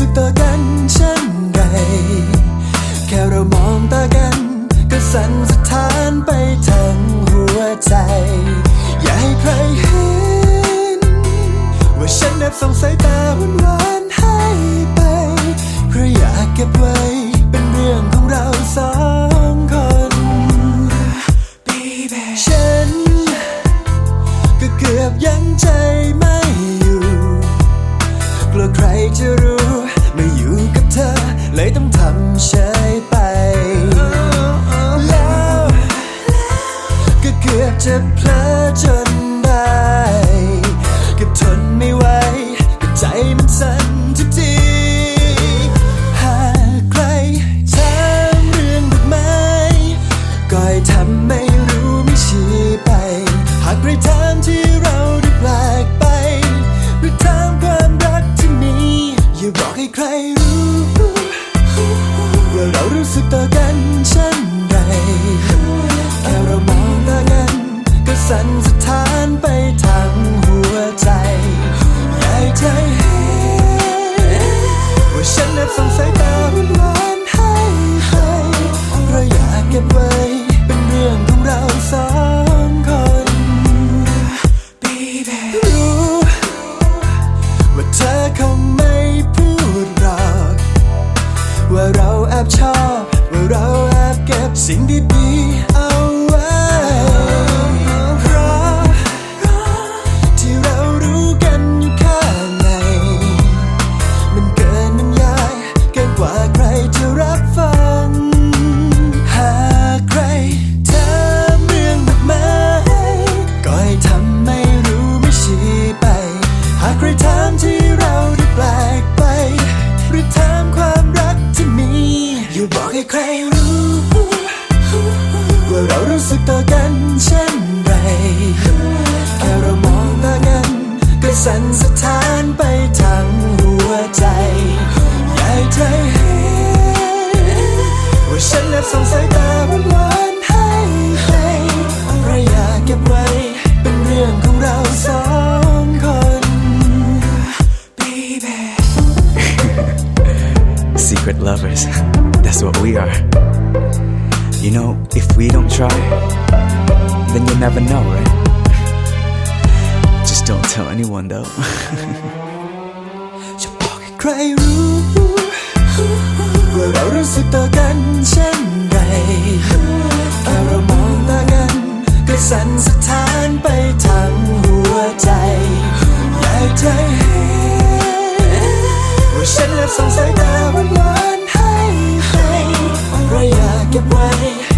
สึกต่อกันเช่นไร แค่เรามองตากัน ก็สั่นสะท้านไปทั้งหัวใจ อย่าให้ใครเห็น ว่าฉันแอบสงสัยตาวันวานให้ไปเพราะอยากเก็บไว้เป็นเรื่องของเราสองคน Baby ฉัน ก็เกือบยังใจไม่อยู่กลัวใครจะรู้ Sẽ lovers. That's what we are. You know, if we don't try, then you'll never know, right? Just don't tell anyone though. จะบอกให้ใครรู้ว่าเรารู้สึกต่อกันเช่นไรถ้าเรามองตากันก็สั่นสะท้านไปทั้งหัวใจอยากจะเห็นว่าฉันและสงสัย away.